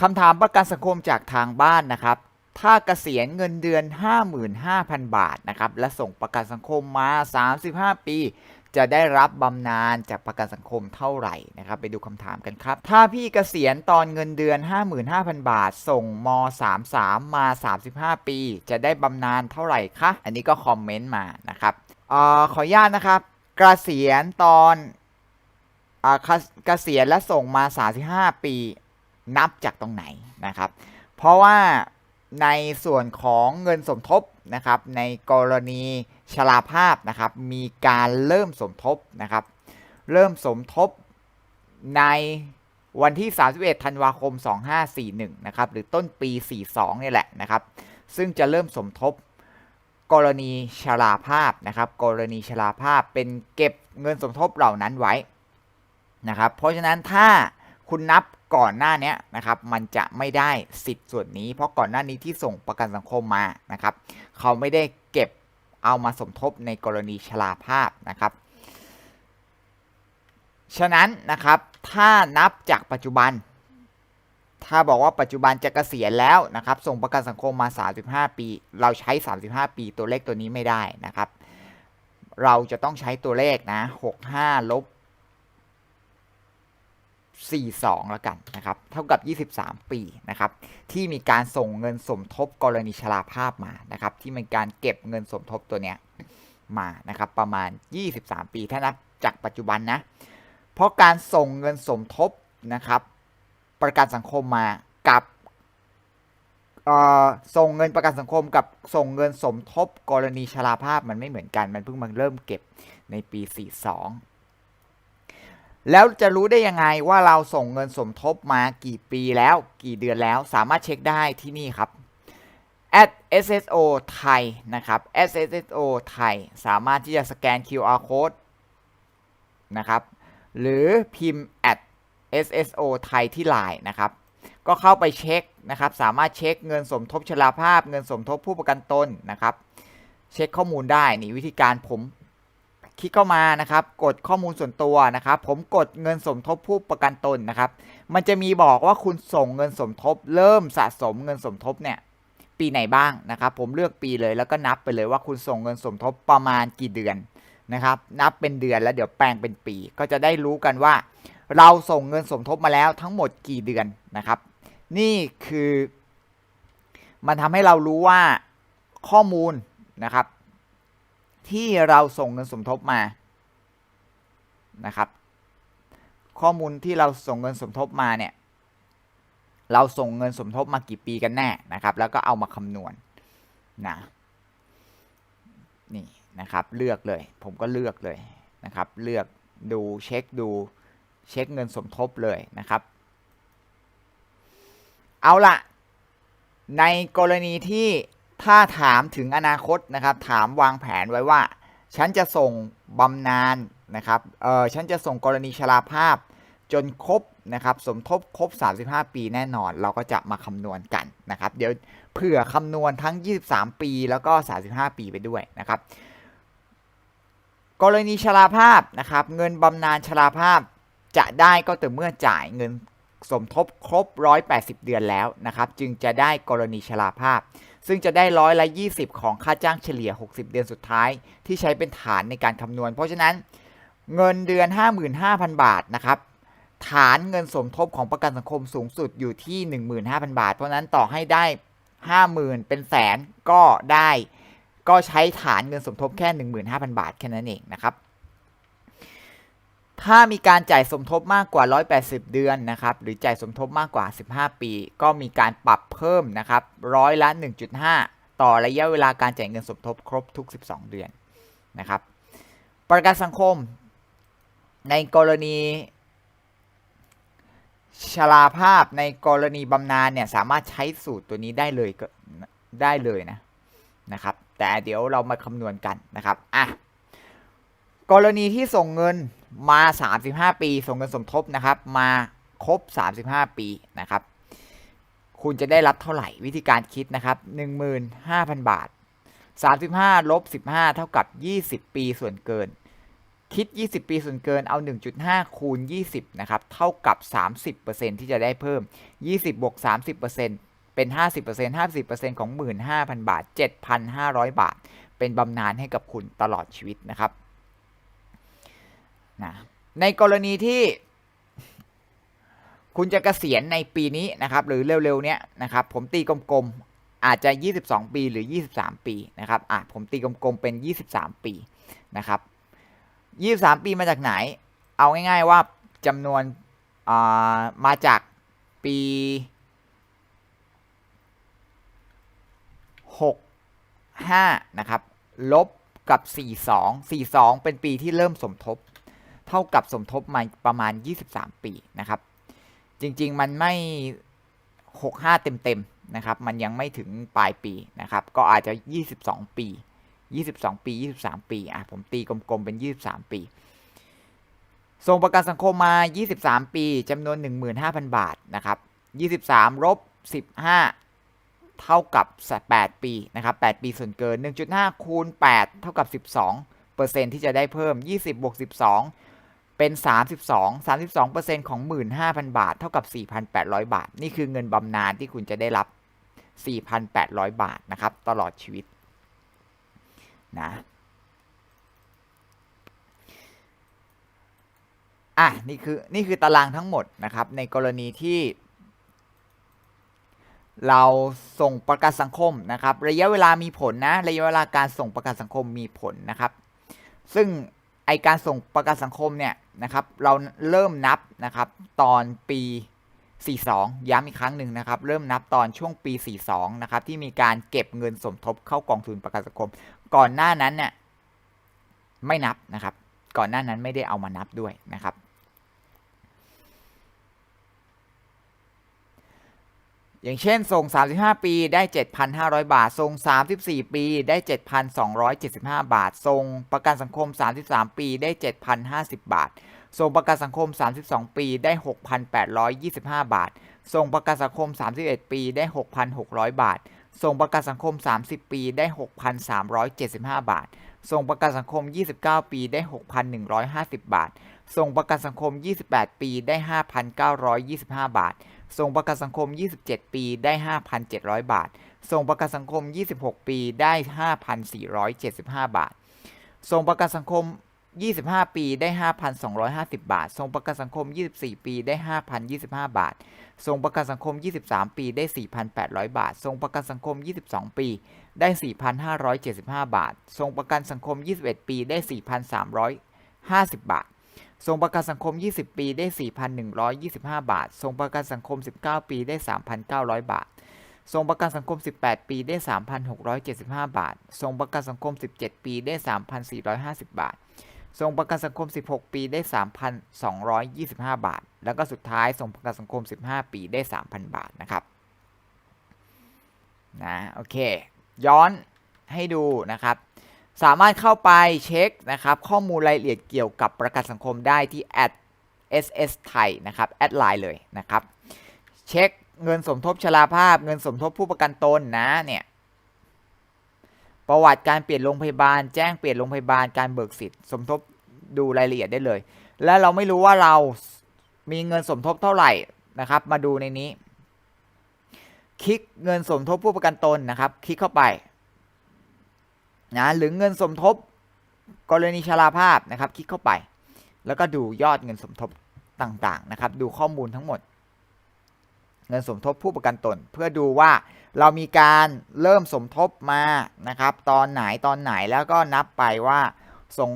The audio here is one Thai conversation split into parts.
คำถามประกันสังคมจากทางบ้านนะครับ ถ้าเกษียณเงินเดือน 55,000 บาทนะครับ และส่งประกันสังคมมา 35 ปี จะได้รับบำนาญจากประกันสังคมเท่าไหร่นะครับ ไปดูคำถามกันครับ ถ้าพี่เกษียณตอนเงินเดือน 55,000 บาท ส่งม 33 มา 35 ปี จะได้บำนาญเท่าไหร่คะ อันนี้ก็คอมเมนต์มานะครับเออขออนุญาตนะครับ เกษียณตอนอ่าเกเกษียณและส่งมา 35 ปี นับจากตรงไหนนะครับ เพราะว่าในส่วนของเงินสมทบนะครับ ในกรณีชราภาพนะครับ มีการเริ่มสมทบนะครับ เริ่มสมทบในวันที่ 31 ธันวาคม 2541 นะครับ หรือต้นปี 42 นี่แหละนะครับ ซึ่งจะเริ่มสมทบกรณีชราภาพนะครับ กรณีชราภาพเป็นเก็บเงินสมทบเหล่านั้นไว้นะครับ เพราะฉะนั้นถ้าคุณนับ ก่อนหน้านี้นะครับมันจะไม่ได้สิทธิ์ส่วนนี้ เพราะก่อนหน้านี้ที่ส่งประกันสังคมมานะครับ เขาไม่ได้เก็บเอามาสมทบในกรณีชราภาพนะครับ ฉะนั้นนะครับถ้านับจากปัจจุบัน ถ้าบอกว่าปัจจุบันจะเกษียณแล้วนะครับ ส่งประกันสังคมมา 35 ปี เราใช้ 35 ปีตัวเลขตัวนี้ไม่ได้นะครับ เราจะต้องใช้ตัวเลขนะ 65ลบ 42 แล้วกันนะครับ เท่ากับ 23 ปีนะครับ ที่มีการส่งเงินสมทบกรณีชราภาพมานะครับ ที่มีการเก็บเงินสมทบตัวเนี้ยมานะครับ ประมาณ 23 ปี ถ้านับจากปัจจุบันนะ เพราะการส่งเงินสมทบนะครับ ประกันสังคมมากับเอ่อส่งเงินประกันสังคมกับส่งเงินสมทบกรณีชราภาพมันไม่เหมือนกัน มันเพิ่งมาเริ่มเก็บในปี 42 แล้วจะรู้ได้ยังไงว่าเราส่งเงินสมทบมากี่ปีแล้ว กี่เดือนแล้วสามารถเช็คได้ที่นี่ครับ at sso ไทยนะครับ sso ไทยสามารถที่จะสแกน QR code นะครับ หรือพิมพ์ at sso ไทยที่ Line นะครับ ก็เข้าไปเช็คนะครับ สามารถเช็คเงินสมทบชราภาพ เงินสมทบผู้ประกันตนนะครับ เช็คข้อมูลได้นี่วิธีการผม คลิกเข้ามานะครับ กดข้อมูลส่วนตัวนะครับ ผมกดเงินสมทบผู้ประกันตนนะครับ มันจะมีบอกว่าคุณส่งเงินสมทบ เริ่มสะสมเงินสมทบเนี่ยปีไหนบ้างนะครับ ผมเลือกปีเลยแล้วก็นับไปเลยว่าคุณส่งเงินสมทบประมาณกี่เดือนนะครับ นับเป็นเดือนแล้วเดี๋ยวแปลงเป็นปี ก็จะได้รู้กันว่า เราส่งเงินสมทบมาแล้วทั้งหมดกี่เดือนนะครับ นี่คือ มันทำให้เรารู้ว่าข้อมูลนะครับ ที่เราส่งเงินสมทบมานะครับ ข้อมูลที่เราส่งเงินสมทบมาเนี่ยเราส่งเงินสมทบมากี่ปีกันแน่นะครับ แล้วก็เอามาคำนวณนะนี่นะครับเลือกเลย ผมก็เลือกเลยนะครับ เลือกดูเช็คดูเช็คเงินสมทบเลยนะครับ เอาละในกรณีที่ ถ้าถามถึงอนาคตนะครับ ถามวางแผนไว้ว่า ฉันจะส่งบำนาญนะครับ เออฉันจะส่งกรณีชราภาพ จนครบนะครับสมทบครบ 35 ปีแน่นอน เราก็จะมาคำนวณกันนะครับ เดี๋ยวเผื่อคำนวณทั้ง 23 ปีแล้วก็ 35 ปีไปด้วยนะครับ กรณีชราภาพนะครับ เงินบำนาญชราภาพจะได้ก็แต่อเมื่อจ่ายเงินสมทบครบ 180 เดือนแล้วนะครับ จึงจะได้กรณีชราภาพ ซึ่งจะได้ร้อยละ 20 ของค่าจ้างเฉลี่ย 60 เดือนสุดท้าย ที่ใช้เป็นฐานในการคำนวณ เพราะฉะนั้นเงินเดือน 55,000 บาทนะครับฐานเงินสมทบของประกันสังคมสูงสุดอยู่ที่ 15,000 บาท เพราะนั้นต่อให้ได้ 50,000 เป็นแสนก็ได้ ก็ใช้ฐานเงินสมทบแค่ 15,000 บาทแค่นั้นเองนะครับ ถ้ามีการจ่ายสมทบมากกว่า 180 เดือนนะครับ หรือจ่ายสมทบมากกว่า 15 ปี ก็มีการปรับเพิ่มนะครับร้อยละ 1.5 ต่อระยะเวลาการจ่ายเงินสมทบครบทุก 12 เดือนนะครับ ประกันสังคม ในกรณีชราภาพในกรณีบำนาญเนี่ยสามารถใช้สูตรตัวนี้ได้เลยก็ได้เลยนะนะครับ แต่เดี๋ยวเรามาคำนวณกันนะครับอะกรณีที่ส่งเงินมา 35 ปี ส่งเงินสมทบนะครับ มาครบ 35 ปีนะครับ คุณจะได้รับเท่าไหร่วิธีการคิดนะครับ 15,000 บาท 35ลบ15 เท่ากับ 20 ปีส่วนเกิน คิด 20 ปีส่วนเกินเอา 1.5 คูณ 20 นะครับ เท่ากับ 30%ที่จะได้เพิ่ม 20บวก30%เป็น 50% 50%ของ 15,000 บาท 7,500 บาท เป็นบำนาญให้กับคุณตลอดชีวิตนะครับ นะในกรณีที่ คุณจะเกษียณในปีนี้นะครับ หรือเร็วๆเนี้ยนะครับ ผมตีกลมๆอาจจะ 22 ปีหรือ 23 ปีนะครับอะผมตีกลมๆเป็น 23 ปีนะครับ 23 ปีมาจากไหน เอาง่ายๆว่าจำนวนามาจากปี 6 5 นะครับ ลบกับ 42 42 เป็นปีที่เริ่มสมทบ เท่ากับสมทบมาประมาณ 23 ปีนะครับ จริงๆมันไม่ 65 เต็มๆนะครับ มันยังไม่ถึงปลายปีนะครับ ก็อาจจะ 22 ปี 22 ปี 23 ปีอะผมตีกลมๆเป็น 23 ปีส่งประกันสังคมมา 23 ปีจำนวน 15,000 บาทนะครับ23ลบ15 เท่ากับ 8 ปีนะครับ 8 ปีส่วนเกิน 1.5 คูณ 8 เท่ากับ 12เปอร์เซ็นที่จะได้เพิ่ม 20บวก12 เป็น 32 32เปอร์เซ็นของ 15,000 บาท เท่ากับ 4,800 บาท นี่คือเงินบำนาญที่คุณจะได้รับ 4,800 บาทนะครับ ตลอดชีวิตนะอะนี่คือนี่คือตารางทั้งหมดนะครับ ในกรณีที่ เราส่งประกันสังคมนะครับ ระยะเวลามีผลนะ ระยะเวลาการส่งประกันสังคมมีผลนะครับ ซึ่งไอการส่งประกันสังคมเนี่ย นะครับ เราเริ่มนับนะครับตอนปี 42 ย้ำอีกครั้งหนึ่งนะครับ เริ่มนับตอนช่วงปี 42 นะครับ ที่มีการเก็บเงินสมทบเข้ากองทุนประกันสังคม ก่อนหน้านั้นเนี่ยไม่นับนะครับ ก่อนหน้านั้นไม่ได้เอามานับด้วยนะครับ อย่างเช่นส่ง 35 ปีได้ 7,500 บาท ส่ง 34 ปีได้ 7,275 บาท ส่งประกันสังคม 33 ปีได้ 7,050 บาท ส่งประกันสังคม 32 ปีได้ 6,825 บาท ส่งประกันสังคม 31 ปีได้ 6,600 บาท ส่งประกันสังคม 30 ปีได้ 6,375 บาท ส่งประกันสังคม 29 ปีได้ 6,150 บาท ส่งประกันสังคม 28 ปีได้ 5,925 บาท ส่งประกันสังคม 27 ปีได้ 5,700 บาท ส่งประกันสังคม 26 ปีได้ 5,475 บาท ส่งประกันสังคม 25 ปีได้ 5,250 บาท ส่งประกันสังคม 24 ปีได้ 5,025 บาท ส่งประกันสังคม 23 ปีได้ 4,800 บาท ส่งประกันสังคม 22 ปีได้ 4,575 บาท ส่งประกันสังคม 21 ปีได้ 4,350 บาท ส่งประกันสังคม 20 ปีได้ 4,125 บาท ส่งประกันสังคม 19 ปีได้ 3,900 บาท ส่งประกันสังคม 18 ปีได้ 3,675 บาท ส่งประกันสังคม 17 ปีได้ 3,450 บาท ส่งประกันสังคม 16 ปีได้ 3,225 บาท แล้วก็สุดท้ายส่งประกันสังคม 15 ปีได้ 3,000 บาทนะครับ นะ โอเค ย้อนให้ดูนะครับ สามารถเข้าไปเช็คนะครับข้อมูลรายละเอียดเกี่ยวกับประกันสังคมได้ที่ @ss ไทยนะครับแอดไลน์เลยนะครับ เช็คเงินสมทบชราภาพ เงินสมทบผู้ประกันตนนะเนี่ยประวัติการเปลี่ยนโรงพยาบาล แจ้งเปลี่ยนโรงพยาบาลการเบิกสิทธิ์สมทบดูรายละเอียดได้เลย และเราไม่รู้ว่าเรามีเงินสมทบเท่าไหร่นะครับ มาดูในนี้ คลิกเงินสมทบผู้ประกันตนนะครับ คลิกเข้าไป นะหรือเงินสมทบ กรณีชราภาพนะครับ คลิกเข้าไป แล้วก็ดูยอดเงินสมทบต่างๆนะครับ ดูข้อมูลทั้งหมด เงินสมทบผู้ประกันตน เพื่อดูว่าเรามีการเริ่มสมทบมานะครับ ตอนไหนตอนไหนแล้วก็นับไปว่าสม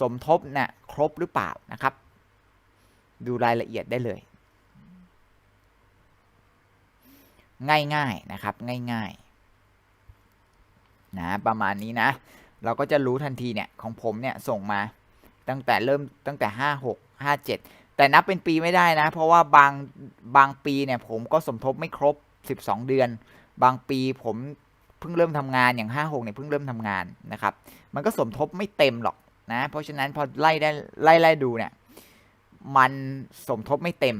สมทบเนี่ยครบหรือเปล่านะครับ ดูรายละเอียดได้เลย ง่ายๆนะครับ ง่ายๆ นะประมาณนี้นะ เราก็จะรู้ทันทีเนี่ยของผมเนี่ยส่งมาตั้งแต่เริ่มตั้งแต่ห้าหกห้าเจ็ดแต่นับเป็นปีไม่ได้นะ เพราะว่าบางบางปีเนี่ยผมก็สมทบไม่ครบ 12 เดือน บางปีผมเพิ่งเริ่มทำงานอย่าง 5 6เนี่ยเพิ่งเริ่มทำงานนะครับ มันก็สมทบไม่เต็มหรอกนะ เพราะฉะนั้นพอไล่ได้ไล่ไล่ดูเนี่ยมันสมทบไม่เต็ม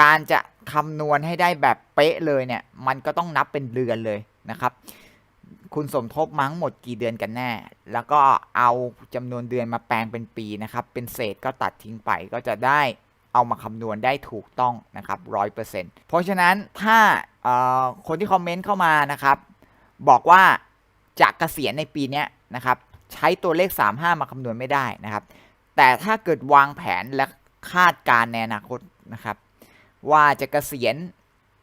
การจะคำนวณให้ได้แบบเป๊ะเลยเนี่ย มันก็ต้องนับเป็นเดือนเลยนะครับ คุณสมทบมั้งหมดกี่เดือนกันแน่ แล้วก็เอาจำนวนเดือนมาแปลงเป็นปีนะครับ เป็นเศษก็ตัดทิ้งไปก็จะได้เอามาคำนวณได้ถูกต้องนะครับร้อยเปอร์เซ็นต์เพราะฉะนั้นถ้าคนที่คอมเมนต์เข้ามานะครับ บอกว่าจะเกษียณในปีนี้นะครับใช้ตัวเลข 35 มาคำนวณไม่ได้นะครับ แต่ถ้าเกิดวางแผนและคาดการณ์ในอนาคตนะครับ ว่าจะเกษียณ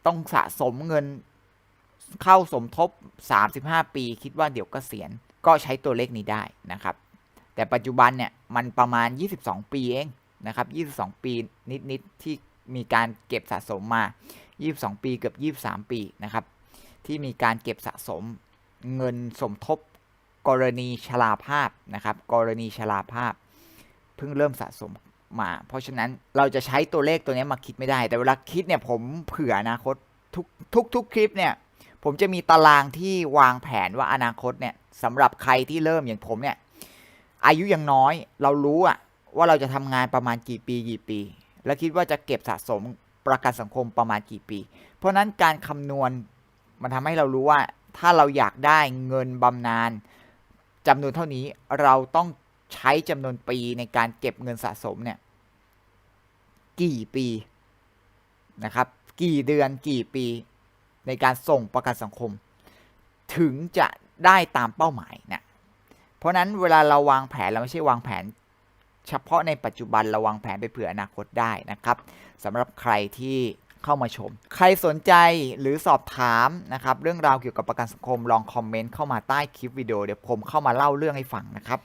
ต้องสะสมเงิน เข้าสมทบ 35 ปีคิดว่าเดี๋ยวกเกษียณก็ใช้ตัวเลขนี้ได้นะครับ แต่ปัจจุบันเนี่ยมันประมาณ 22 ปีเองนะครับ 22 ปีนิดๆที่มีการเก็บสะสมมา 22 ปีเกือบ 23 ปีนะครับ ที่มีการเก็บสะสมเงินสมทบกรณีชราภาพนะครับ กรณีชราภาพ เพิ่งเริ่มสะสมมา เพราะฉะนั้นเราจะใช้ตัวเลขตัวนี้มาคิดไม่ได้ แต่เวลาคิดเนี่ยผมเผื่ออนาคตทุกทุกทุกคลิปเนี่ย ผมจะมีตารางที่วางแผนว่าอนาคตเนี่ยสำหรับใครที่เริ่มอย่างผมเนี่ย อายุยังน้อย เรารู้อะว่าเราจะทำงานประมาณกี่ปีกี่ปี แล้วคิดว่าจะเก็บสะสมประกันสังคมประมาณกี่ปี เพราะนั้นการคำนวณมันทำให้เรารู้ว่า ถ้าเราอยากได้เงินบำนาญจำนวนเท่านี้เราต้องใช้จำนวนปีในการเก็บเงินสะสมเนี่ย กี่ปีนะครับ กี่เดือนกี่ปี ในการส่งประกันสังคม ถึงจะได้ตามเป้าหมายนะเพราะฉะนั้นเวลาเราวางแผนเราไม่ใช่วางแผน เฉพาะในปัจจุบันเราวางแผนไปเผื่ออนาคตได้นะครับสำหรับใครที่เข้ามาชม ใครสนใจหรือสอบถามนะครับ เรื่องราวเกี่ยวกับประกันสังคมลองคอมเมนต์เข้ามาใต้คลิปวิดีโอเดี๋ยวผมเข้ามาเล่าเรื่องให้ฟังนะครับ